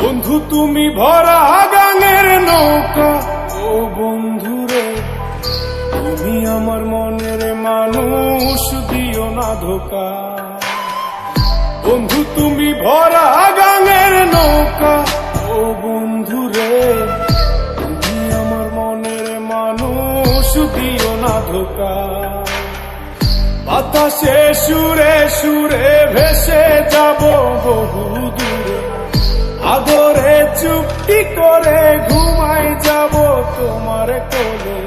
বন্ধু তুমি ভরা ধোকা বন্ধু, তুমি ভরা গাঙের নৌকা। ও বন্ধুরে তুমি আমার মনের মানুষ, দিও না ধোকা। বাতাসে সুরে সুরে ভেসে যাব বহু দূরে। আদরে করে ঘুমাই যাব তোমার কোলে।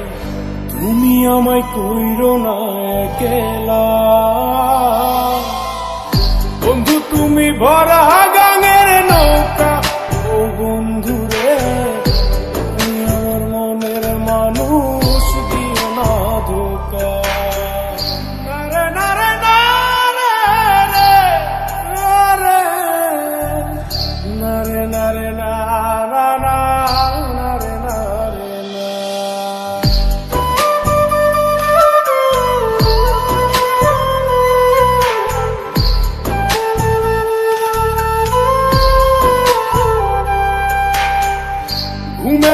তুমি আমায় কইরো না একলা।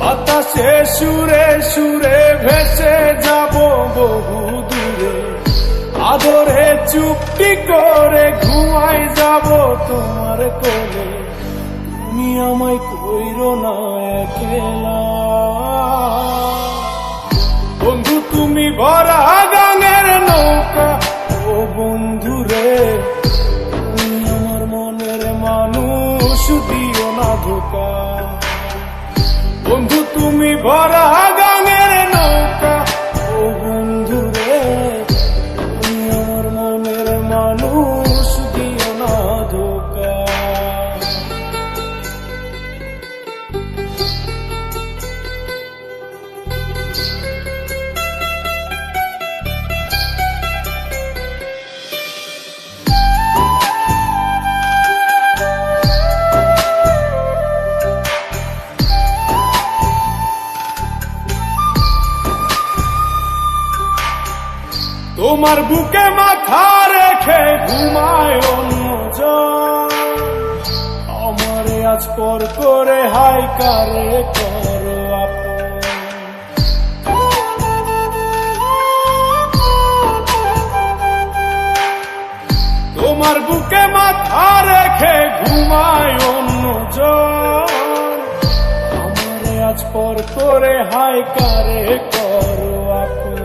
বাতাসে সুরে সুরে ভেসে যাব বহু দূরে। আদরে চুপটি করে ঘুমাই যাব তোমার কোলে। তুমি আমায় কইরো না একলা। বন্ধু, তুমি ভরা গানের নৌকা তুমি তোমার বুকে মাথা রেখে ঘুমায় অন্যজন। আমারে আজ পর করে হাই কারে করো তোমার বুকে মাথা রেখে ঘুমায় অন্যজন। আমারে আজ পর করে হাই কারে করো আপন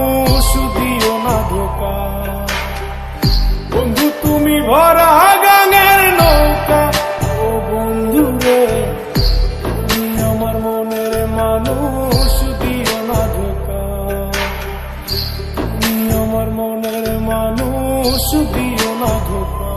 মানুষ দিও না ধোকা